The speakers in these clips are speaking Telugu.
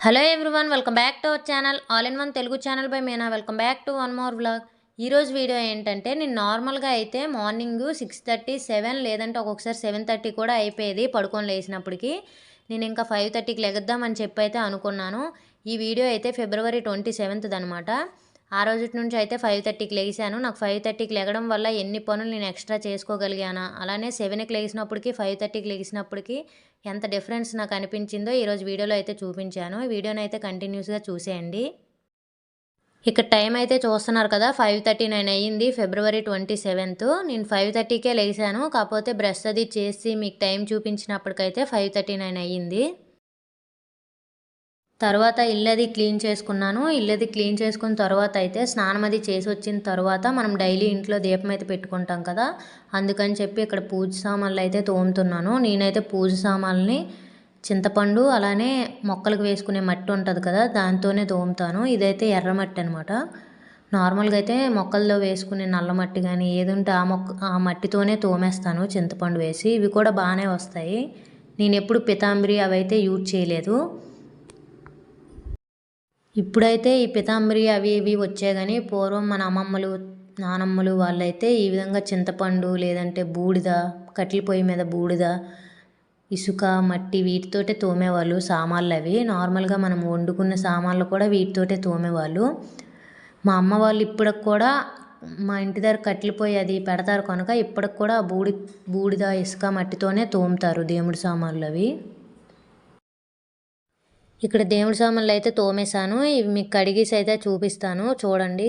Hello everyone welcome back to our channel all in one Telugu channel by Meena. Welcome back to one more vlog. ఈరోజు వీడియో ఏంటంటే నేను నార్మల్గా అయితే మార్నింగ్ సిక్స్ థర్టీ సెవెన్ లేదంటే ఒక్కొక్కసారి సెవెన్ థర్టీ కూడా అయిపోయేది పడుకొని లేచినప్పటికీ నేను ఇంకా ఫైవ్ థర్టీకి లెగద్దామని చెప్పి అయితే అనుకున్నాను. ఈ వీడియో అయితే ఫిబ్రవరి ట్వంటీ సెవెంత్ అనమాట ఆ రోజు నుంచి అయితే ఫైవ్ థర్టీకి లేచాను. నాకు ఫైవ్ థర్టీకి లెగడం వల్ల ఎన్ని పనులు నేను ఎక్స్ట్రా చేసుకోగలిగానా? అలానే సెవెన్కి లేచినప్పటికీ ఫైవ్ థర్టీకి లేచినప్పటికీ ఎంత డిఫరెన్స్ నాకు అనిపించిందో ఈరోజు వీడియోలో అయితే చూపించాను. వీడియోని అయితే కంటిన్యూస్గా చూసేయండి. ఇక్కడ టైం అయితే చూస్తున్నారు కదా ఫైవ్ థర్టీ నైన్ అయ్యింది ఫిబ్రవరి ట్వంటీ సెవెంత్ నేను ఫైవ్ థర్టీకే లేచాను కాకపోతే బ్రష్ అది చేసి మీకు టైం చూపించినప్పటికైతే ఫైవ్ థర్టీ నైన్ అయ్యింది. తర్వాత ఇల్లది క్లీన్ చేసుకున్నాను. ఇల్లది క్లీన్ చేసుకున్న తర్వాత అయితే స్నానం అది చేసి వచ్చిన తర్వాత మనం డైలీ ఇంట్లో దీపం అయితే పెట్టుకుంటాం కదా. అందుకని చెప్పి ఇక్కడ పూజ సామాన్లు అయితే తోముతున్నాను. నేనైతే పూజ సామాన్ని చింతపండు అలానే మొక్కలకు వేసుకునే మట్టి ఉంటుంది కదా దాంతోనే తోముతాను. ఇదైతే ఎర్రమట్టి అనమాట నార్మల్గా అయితే మొక్కల్లో వేసుకునే నల్ల మట్టి కానీ ఏది ఉంటే ఆ మొక్క ఆ మట్టితోనే తోమేస్తాను చింతపండు వేసి. ఇవి కూడా బాగానే వస్తాయి. నేను ఎప్పుడు పితాంబరి అవి అయితే యూజ్ చేయలేదు. ఇప్పుడైతే ఈ పితాంబరి అవి ఇవి వచ్చాయి కానీ పూర్వం మన అమ్మమ్మలు నానమ్మలు వాళ్ళైతే ఈ విధంగా చింతపండు లేదంటే బూడిద కట్టెల పొయ్యి మీద బూడిద ఇసుక మట్టి వీటితోటే తోమేవాళ్ళు సామాన్లు అవి. నార్మల్గా మనం వండుకున్న సామాన్లు కూడా వీటితోటే తోమేవాళ్ళు. మా అమ్మ వాళ్ళు ఇప్పటికి కూడా మా ఇంటి దగ్గర కట్టెల పొయ్యి అది పెడతారు కనుక ఇప్పటికి కూడా బూడి బూడిద ఇసుక మట్టితోనే తోముతారు దేవుడి సామాన్లు అవి. ఇక్కడ దేవుడి సామాన్లు అయితే తోమేశాను. ఇవి మీకు కడిగేసి అయితే చూపిస్తాను. చూడండి.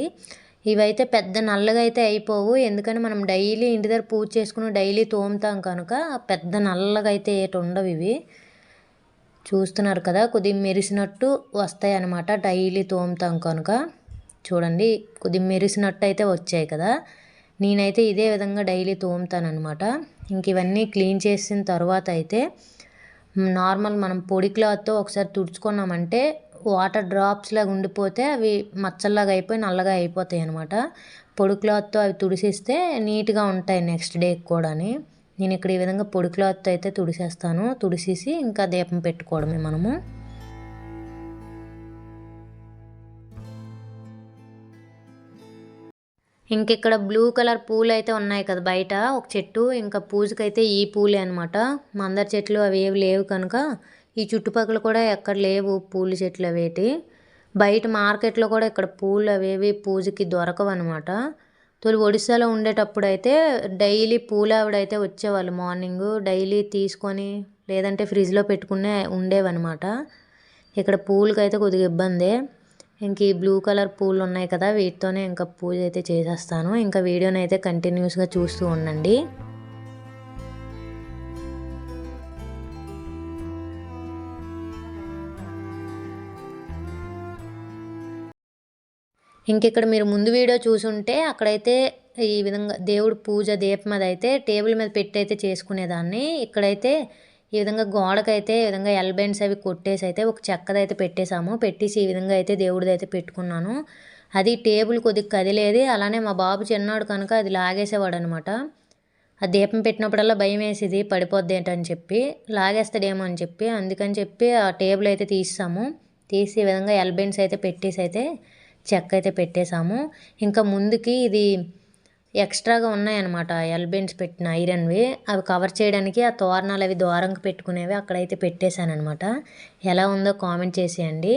ఇవైతే పెద్ద నల్లగా అయితే అయిపోవు. ఎందుకని మనం డైలీ ఇంటి దగ్గర పూజ చేసుకుని డైలీ తోముతాం కనుక పెద్ద నల్లగా అయితే ఏటి ఉండవు ఇవి. చూస్తున్నారు కదా కొద్దిగా మెరిసినట్టు వస్తాయి అన్నమాట డైలీ తోముతాం కనుక. చూడండి కొద్దిగా మెరిసినట్టు అయితే వచ్చాయి కదా. నేనైతే ఇదే విధంగా డైలీ తోముతానమాట ఇంక ఇవన్నీ క్లీన్ చేసిన తర్వాత అయితే నార్మల్ మనం పొడి క్లాత్తో ఒకసారి తుడుచుకున్నామంటే వాటర్ డ్రాప్స్ లాగా ఉండిపోతే అవి మచ్చల్లాగా అయిపోయి నల్లగా అయిపోతాయి అనమాట పొడి క్లాత్తో అవి తుడిసిస్తే నీట్గా ఉంటాయి నెక్స్ట్ డేకి కూడా నేను ఇక్కడ ఈ విధంగా పొడి క్లాత్తో అయితే తుడిసేస్తాను. తుడిసేసి ఇంకా దీపం పెట్టుకోవడమే మనము. ఇంక ఇక్కడ బ్లూ కలర్ పూలు అయితే ఉన్నాయి కదా బయట. ఒక చెట్టు ఇంకా పూజకైతే ఈ పూలే అనమాట మందర చెట్లు అవి ఏవి లేవు కనుక. ఈ చుట్టుపక్కల కూడా ఎక్కడ లేవు పూల చెట్లు అవేటి. బయట మార్కెట్లో కూడా ఇక్కడ పూలు అవేవి పూజకి దొరకవు అనమాట తొలి ఒడిశాలో ఉండేటప్పుడు అయితే డైలీ పూలు ఆవిడైతే వచ్చేవాళ్ళు మార్నింగ్. డైలీ తీసుకొని లేదంటే ఫ్రిడ్జ్లో పెట్టుకునే ఉండేవన్నమాట. ఇక్కడ పూలకైతే కొద్దిగా ఇబ్బందే. ఇంక ఈ బ్లూ కలర్ పూలు ఉన్నాయి కదా వీటితోనే ఇంకా పూజ అయితే చేసేస్తాను. ఇంకా వీడియోని అయితే కంటిన్యూస్గా చూస్తూ ఉండండి. ఇంక ఇక్కడ మీరు ముందు వీడియో చూసుంటే అక్కడైతే ఈ విధంగా దేవుడు పూజ దీపం మీద అయితే టేబుల్ మీద పెట్టి అయితే చేసుకునేదాన్ని. ఇక్కడైతే ఈ విధంగా గోడకైతే ఈ విధంగా ఎల్బెండ్స్ అవి కొట్టేసి అయితే ఒక చెక్కదైతే పెట్టేశాము. పెట్టేసి ఈ విధంగా అయితే దేవుడిది అయితే పెట్టుకున్నాను. అది టేబుల్ కొద్దిగా కదిలేది. అలానే మా బాబు చిన్నాడు కనుక అది లాగేసేవాడు అనమాట ఆ దీపం పెట్టినప్పుడల్లా భయం వేసేది పడిపోద్ది ఏంటని చెప్పి. లాగేస్తాడేమో అని చెప్పి అందుకని చెప్పి ఆ టేబుల్ అయితే తీసాము తీసి ఈ విధంగా ఎల్బెన్స్ అయితే పెట్టేసి అయితే చెక్క అయితే పెట్టేశాము. ఇంకా ముందుకి ఇది ఎక్స్ట్రాగా ఉన్నాయన్నమాట. ఎల్బెన్స్ పెట్టిన ఐరన్వి. అవి కవర్ చేయడానికి ఆ తోరణాలు అవి దూరంగా పెట్టుకునేవి అక్కడైతే పెట్టేశానమాట ఎలా ఉందో కామెంట్ చేసేయండి.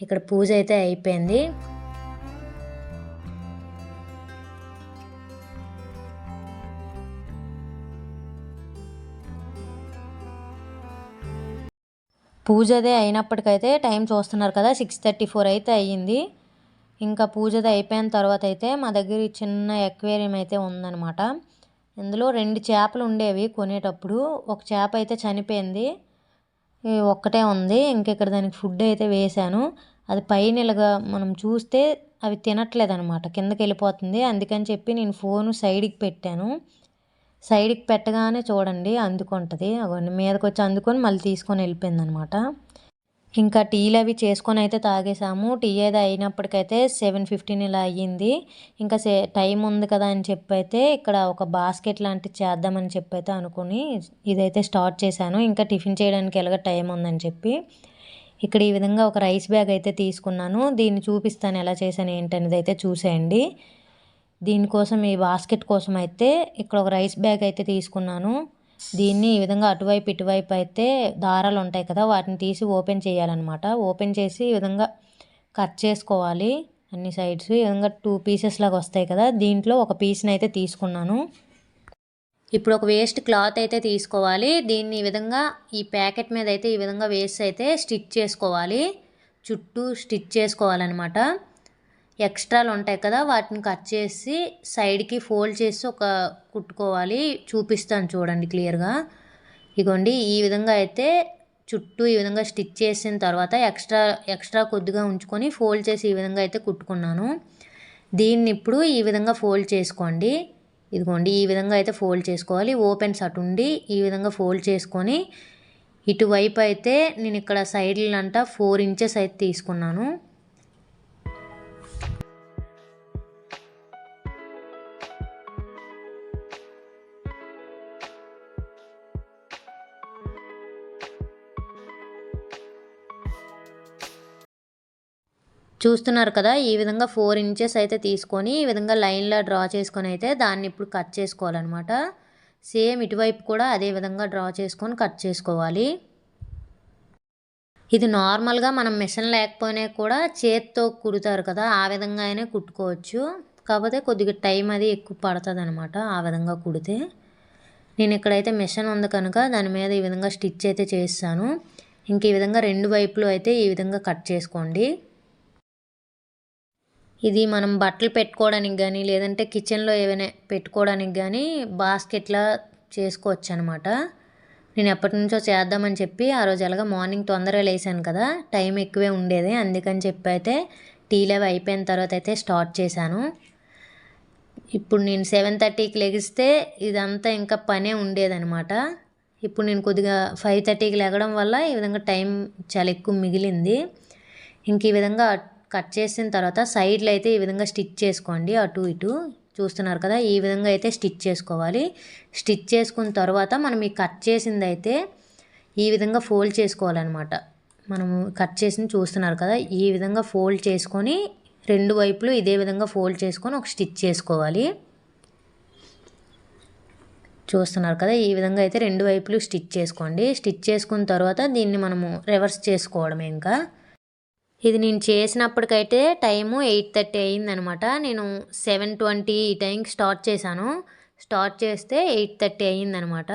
ఇక్కడ పూజ అయితే అయిపోయింది. పూజ అదే అయినప్పటికైతే టైం చూస్తున్నారు కదా సిక్స్ థర్టీ ఫోర్ అయితే అయ్యింది. ఇంకా పూజది అయిపోయిన తర్వాత అయితే మా దగ్గర చిన్న ఎక్వేరియం అయితే ఉందన్నమాట. ఇందులో రెండు చేపలు ఉండేవి కొనేటప్పుడు. ఒక చేప అయితే చనిపోయింది. ఒక్కటే ఉంది. ఇంకా ఇక్కడ దానికి ఫుడ్ అయితే వేశాను. అది పైన ఇలాగా మనం చూస్తే అవి తినట్లేదు అనమాట కిందకి వెళ్ళిపోతుంది. అందుకని చెప్పి నేను ఫోను సైడ్కి పెట్టాను. సైడ్కి పెట్టగానే చూడండి అందుకుంటుంది. అవన్నీ మీదకి వచ్చి అందుకొని మళ్ళీ తీసుకొని వెళ్ళిపోయింది అనమాట ఇంకా టీలు అవి చేసుకొని అయితే తాగేసాము. టీ ఏదో అయినప్పటికైతే సెవెన్ ఫిఫ్టీన్ ఇలా అయ్యింది. ఇంకా సే టైం ఉంది కదా అని చెప్పి అయితే ఇక్కడ ఒక బాస్కెట్ లాంటిది చేద్దామని చెప్పి అయితే అనుకుని ఇదైతే స్టార్ట్ చేశాను. ఇంకా టిఫిన్ చేయడానికి ఎలాగ టైం ఉందని చెప్పి ఇక్కడ ఈ విధంగా ఒక రైస్ బ్యాగ్ అయితే తీసుకున్నాను. దీన్ని చూపిస్తాను ఎలా చేశాను ఏంటనేది అయితే చూసేయండి. దీనికోసం ఈ బాస్కెట్ కోసం అయితే ఇక్కడ ఒక రైస్ బ్యాగ్ అయితే తీసుకున్నాను. దీన్ని ఈ విధంగా అటువైపు ఇటువైపు అయితే దారాలు ఉంటాయి కదా వాటిని తీసి ఓపెన్ చేయాలన్నమాట. ఓపెన్ చేసి ఈ విధంగా కట్ చేసుకోవాలి. అన్ని సైడ్స్ ఈ విధంగా టూ పీసెస్ లాగా వస్తాయి కదా దీంట్లో ఒక పీస్ని అయితే తీసుకున్నాను. ఇప్పుడు ఒక వేస్ట్ క్లాత్ అయితే తీసుకోవాలి. దీన్ని ఈ విధంగా ఈ ప్యాకెట్ మీద అయితే ఈ విధంగా వేస్ట్ అయితే స్టిచ్ చేసుకోవాలి. చుట్టూ స్టిచ్ చేసుకోవాలన్నమాట. ఎక్స్ట్రాలు ఉంటాయి కదా వాటిని కట్ చేసి సైడ్కి ఫోల్డ్ చేసి ఒక కుట్టుకోవాలి. చూపిస్తాను చూడండి క్లియర్గా. ఇగోండి ఈ విధంగా అయితే చుట్టూ ఈ విధంగా స్టిచ్ చేసిన తర్వాత ఎక్స్ట్రా ఎక్స్ట్రా కొద్దిగా ఉంచుకొని ఫోల్డ్ చేసి ఈ విధంగా అయితే కుట్టుకున్నాను. దీన్ని ఇప్పుడు ఈ విధంగా ఫోల్డ్ చేసుకోండి. ఇదిగోండి ఈ విధంగా అయితే ఫోల్డ్ చేసుకోవాలి. ఓపెన్స్ అటు ఉండి ఈ విధంగా ఫోల్డ్ చేసుకొని ఇటువైపు అయితే నేను ఇక్కడ సైడ్లంట ఫోర్ ఇంచెస్ అయితే తీసుకున్నాను. చూస్తున్నారు కదా ఈ విధంగా ఫోర్ ఇంచెస్ అయితే తీసుకొని ఈ విధంగా లైన్లో డ్రా చేసుకొని అయితే దాన్ని ఇప్పుడు కట్ చేసుకోవాలన్నమాట. సేమ్ ఇటువైపు కూడా అదే విధంగా డ్రా చేసుకొని కట్ చేసుకోవాలి. ఇది నార్మల్గా మనం మిషన్ లేకపోయినా కూడా చేత్తో కుడతారు కదా ఆ విధంగా అయినా కుట్టుకోవచ్చు. కాకపోతే కొద్దిగా టైం అది ఎక్కువ పడుతుంది అనమాట ఆ విధంగా కుడితే. నేను ఇక్కడైతే మిషన్ ఉంది కనుక దాని మీద ఈ విధంగా స్టిచ్ అయితే చేస్తాను. ఇంక ఈ విధంగా రెండు వైపులు అయితే ఈ విధంగా కట్ చేసుకోండి. ఇది మనం బట్టలు పెట్టుకోవడానికి కానీ లేదంటే కిచెన్లో ఏమైనా పెట్టుకోవడానికి కానీ బాస్కెట్లా చేసుకోవచ్చు అనమాట నేను ఎప్పటి నుంచో చేద్దామని చెప్పి ఆ రోజు ఎలాగ మార్నింగ్ తొందరగా లేసాను కదా టైం ఎక్కువే ఉండేది. అందుకని చెప్పి అయితే టీ లెవ్ అయిపోయిన తర్వాత అయితే స్టార్ట్ చేశాను. ఇప్పుడు నేను సెవెన్ థర్టీకి లెగిస్తే ఇదంతా ఇంకా పనే ఉండేదనమాట. ఇప్పుడు నేను కొద్దిగా ఫైవ్ థర్టీకి లెగడం వల్ల ఈ విధంగా టైం చాలా ఎక్కువ మిగిలింది. ఇంక ఈ విధంగా కట్ చేసిన తర్వాత సైడ్లో అయితే ఈ విధంగా స్టిచ్ చేసుకోండి. అటు ఇటు చూస్తున్నారు కదా ఈ విధంగా అయితే స్టిచ్ చేసుకోవాలి. స్టిచ్ చేసుకున్న తర్వాత మనం ఈ కట్ చేసింది అయితే ఈ విధంగా ఫోల్డ్ చేసుకోవాలన్నమాట. మనము కట్ చేసింది చూస్తున్నారు కదా ఈ విధంగా ఫోల్డ్ చేసుకొని రెండు వైపులు ఇదే విధంగా ఫోల్డ్ చేసుకొని ఒక స్టిచ్ చేసుకోవాలి. చూస్తున్నారు కదా ఈ విధంగా అయితే రెండు వైపులు స్టిచ్ చేసుకోండి. స్టిచ్ చేసుకున్న తర్వాత దీన్ని మనము రివర్స్ చేసుకోవడమే ఇంకా. ఇది నేను చేసినప్పటికైతే టైము ఎయిట్ థర్టీ అయిందనమాట. నేను సెవెన్ ట్వంటీ ఈ టైంకి స్టార్ట్ చేశాను. స్టార్ట్ చేస్తే ఎయిట్ థర్టీ అయ్యిందనమాట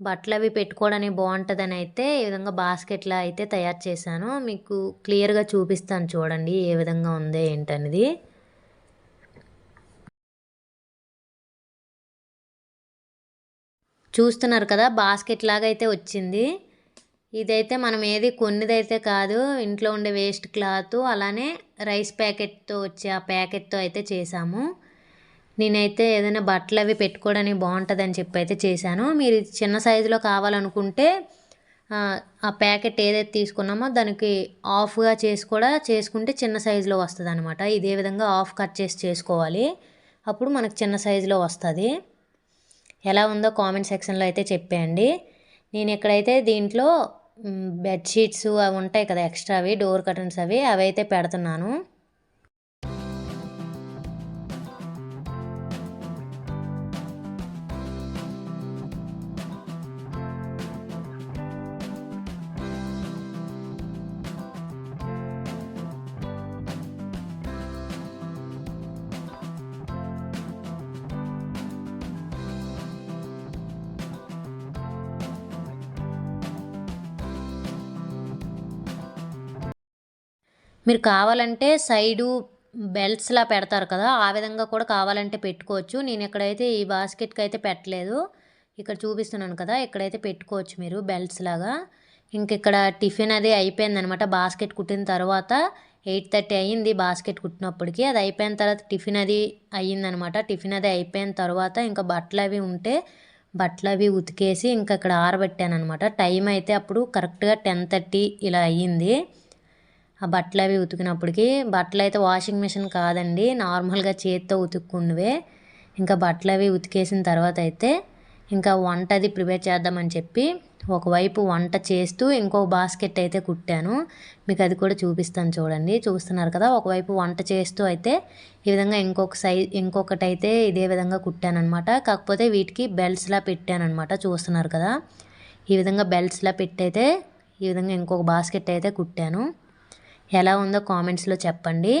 బట్టలు అవి పెట్టుకోవడానికి బాగుంటుందని అయితే ఈ విధంగా బాస్కెట్లా అయితే తయారు చేశాను. మీకు క్లియర్గా చూపిస్తాను చూడండి ఏ విధంగా ఉంది ఏంటనేది. చూస్తున్నారు కదా బాస్కెట్ లాగా అయితే వచ్చింది. ఇదైతే మనం ఏది కొన్నిదైతే కాదు ఇంట్లో ఉండే వేస్ట్ క్లాత్ అలానే రైస్ ప్యాకెట్తో వచ్చే ఆ ప్యాకెట్తో అయితే చేశాము. నేనైతే ఏదైనా బట్టలు అవి పెట్టుకోవడానికి బాగుంటుందని చెప్పి అయితే చేశాను. మీరు చిన్న సైజులో కావాలనుకుంటే ఆ ప్యాకెట్ ఏదైతే తీసుకున్నామో దానికి ఆఫ్గా చేసి కూడా చేసుకుంటే చిన్న సైజులో వస్తుంది అనమాట ఇదే విధంగా ఆఫ్ కట్ చేసి చేసుకోవాలి. అప్పుడు మనకు చిన్న సైజులో వస్తుంది. ఎలా ఉందో కామెంట్ సెక్షన్లో అయితే చెప్పేయండి. నేను ఇక్కడైతే దీంట్లో బెడ్షీట్స్ అవి ఉంటాయి కదా ఎక్స్ట్రా అవి డోర్ కర్టన్స్ అవి అవి అయితే పెడుతున్నాను. మీరు కావాలంటే సైడు బెల్ట్స్లా పెడతారు కదా ఆ విధంగా కూడా కావాలంటే పెట్టుకోవచ్చు. నేను ఇక్కడైతే ఈ బాస్కెట్కి అయితే పెట్టలేదు ఇక్కడ చూపిస్తున్నాను కదా ఇక్కడైతే పెట్టుకోవచ్చు మీరు బెల్ట్స్ లాగా ఇంక ఇక్కడ టిఫిన్ అది అయిపోయిందనమాట బాస్కెట్ కుట్టిన తర్వాత ఎయిట్ థర్టీ అయ్యింది బాస్కెట్ కుట్టినప్పటికి. అది అయిపోయిన తర్వాత టిఫిన్ అది అయ్యిందనమాట టిఫిన్ అది అయిపోయిన తర్వాత ఇంకా బట్టలు అవి ఉంటే బట్టలు అవి ఉతికేసి ఇంకా ఇక్కడ ఆరబెట్టాను అనమాట టైం అయితే అప్పుడు కరెక్ట్గా టెన్ థర్టీ ఇలా అయ్యింది. ఆ బట్టలు అవి ఉతికినప్పటికి బట్టలు అయితే వాషింగ్ మిషన్ కాదండి. నార్మల్గా చేతితో ఉతుక్కున్నవే ఇంకా బట్టలు అవి ఉతికేసిన తర్వాత అయితే ఇంకా వంట అది ప్రిపేర్ చేద్దామని చెప్పి ఒకవైపు వంట చేస్తూ ఇంకో బాస్కెట్ అయితే కుట్టాను. మీకు అది కూడా చూపిస్తాను చూడండి. చూస్తున్నారు కదా ఒకవైపు వంట చేస్తూ అయితే ఈ విధంగా ఇంకొక సైజ్ ఇంకొకటి అయితే ఇదే విధంగా కుట్టానమాట కాకపోతే వీటికి బెల్ట్స్లా పెట్టాను అనమాట చూస్తున్నారు కదా ఈ విధంగా బెల్ట్స్లా పెట్టయితే ఈ విధంగా ఇంకొక బాస్కెట్ అయితే కుట్టాను. ఎలా ఉందో కామెంట్స్లో చెప్పండి.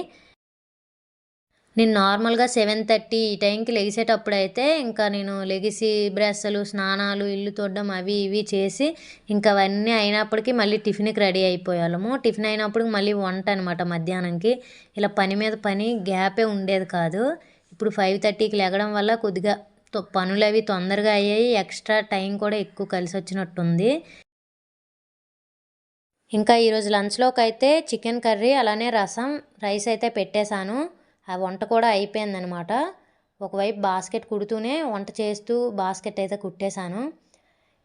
నేను నార్మల్గా సెవెన్ థర్టీ ఈ టైంకి లెగిసేటప్పుడు అయితే ఇంకా నేను లెగిసి బ్రష్లు స్నానాలు ఇల్లు తొడడం అవి ఇవి చేసి ఇంకా అవన్నీ అయినప్పటికీ మళ్ళీ టిఫిన్కి రెడీ అయిపోయాము టిఫిన్ అయినప్పుడు మళ్ళీ వంట అనమాట మధ్యాహ్నంకి. ఇలా పని మీద పని గ్యాపే ఉండేది కాదు. ఇప్పుడు ఫైవ్ థర్టీకి లెగడం వల్ల కొద్దిగా పనులు అవి తొందరగా అయ్యాయి. ఎక్స్ట్రా టైం కూడా ఎక్కువ కలిసి వచ్చినట్టుంది ఇంకా ఈరోజు లంచ్లోకి అయితే చికెన్ కర్రీ అలానే రసం రైస్ అయితే పెట్టేశాను. ఆ వంట కూడా అయిపోయిందనమాట ఒకవైపు బాస్కెట్ కుడుతూనే వంట చేస్తూ బాస్కెట్ అయితే కుట్టేశాను.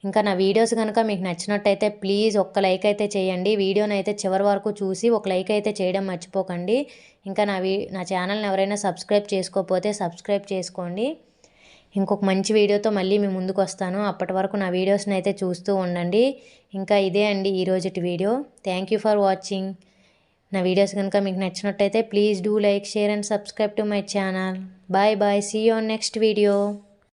ఇంకా నా వీడియోస్ కనుక మీకు నచ్చినట్టయితే ప్లీజ్ ఒక్క లైక్ అయితే చేయండి. వీడియోని అయితే చివరి వరకు చూసి ఒక లైక్ అయితే చేయడం మర్చిపోకండి. ఇంకా నా వీ నా ఛానల్ని ఎవరైనా సబ్స్క్రైబ్ చేసుకోకపోతే సబ్స్క్రైబ్ చేసుకోండి. ఇంకొక మంచి వీడియోతో మళ్ళీ మీ ముందుకు వస్తాను. అప్పటి వరకు నా వీడియోస్ని అయితే చూస్తూ ఉండండి. ఇంకా ఇదే అండి ఈరోజుటి video. Thank you for watching నా వీడియోస్ కనుక మీకు నచ్చినట్టయితే please do like share and subscribe to my channel. Bye bye see you next video